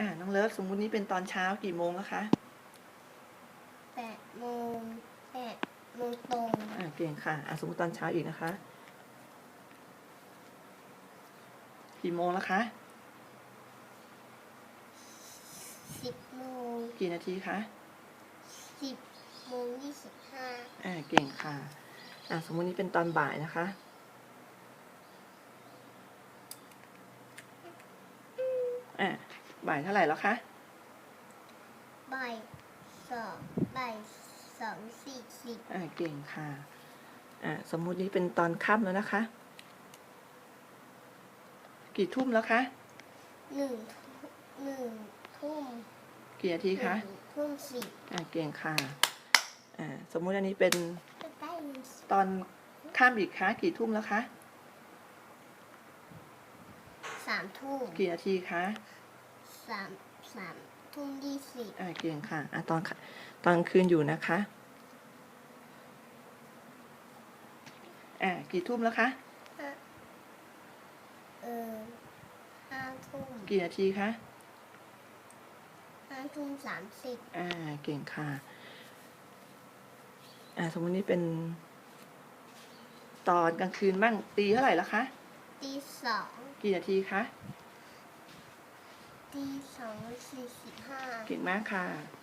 อ่าน้องเลิฟสมมุตินี้เป็นตอนเช้ากี่โมงแล้วคะ แปดโมงแปดโมงตรงอ่าเก่งค่ะ อ่าสมมติตอนเช้าอีกนะคะ กี่โมงแล้วคะ สิบโมงกี่นาทีคะ สิบโมงยี่สิบห้าอ่าเก่งค่ะ อ่าสมมุตินี้เป็นตอนบ่ายนะคะ อ่า บ่ายเท่าไหร่แล้วคะ บ่ายสองบ่ายสองสี่สิบอ่าเก่งค่ะ อ่าสมมุตินี้เป็นตอนค่ำแล้วนะคะ กี่ทุ่มแล้วคะ หนึ่งหนึ่งทุ่มกี่นาทีคะหนึ่งทุ่มสิบอ่าเก่งค่ะ อ่าสมมุติอันนี้เป็นก็ได้ยินตอนค่ำอีกคะกี่ทุ่มแล้วคะ สามทุ่มกี่นาทีคะ สามสามทุ่มยี่สิบอ่าเก่งค่ะอ่าตอนค่ะตอนกลางคืนอยู่นะคะอ่ากี่ทุ่มแล้วคะห้าเออห้าทุ่มกี่นาทีคะห้าทุ่มสามสิบอ่าเก่งค่ะอ่าสมมตินี้เป็น ตอนกลางคืนบ้างตีเท่าไหร่แล้วคะตีสองกี่นาทีคะ ตีสองสี่สิบห้า เก่งมากค่ะ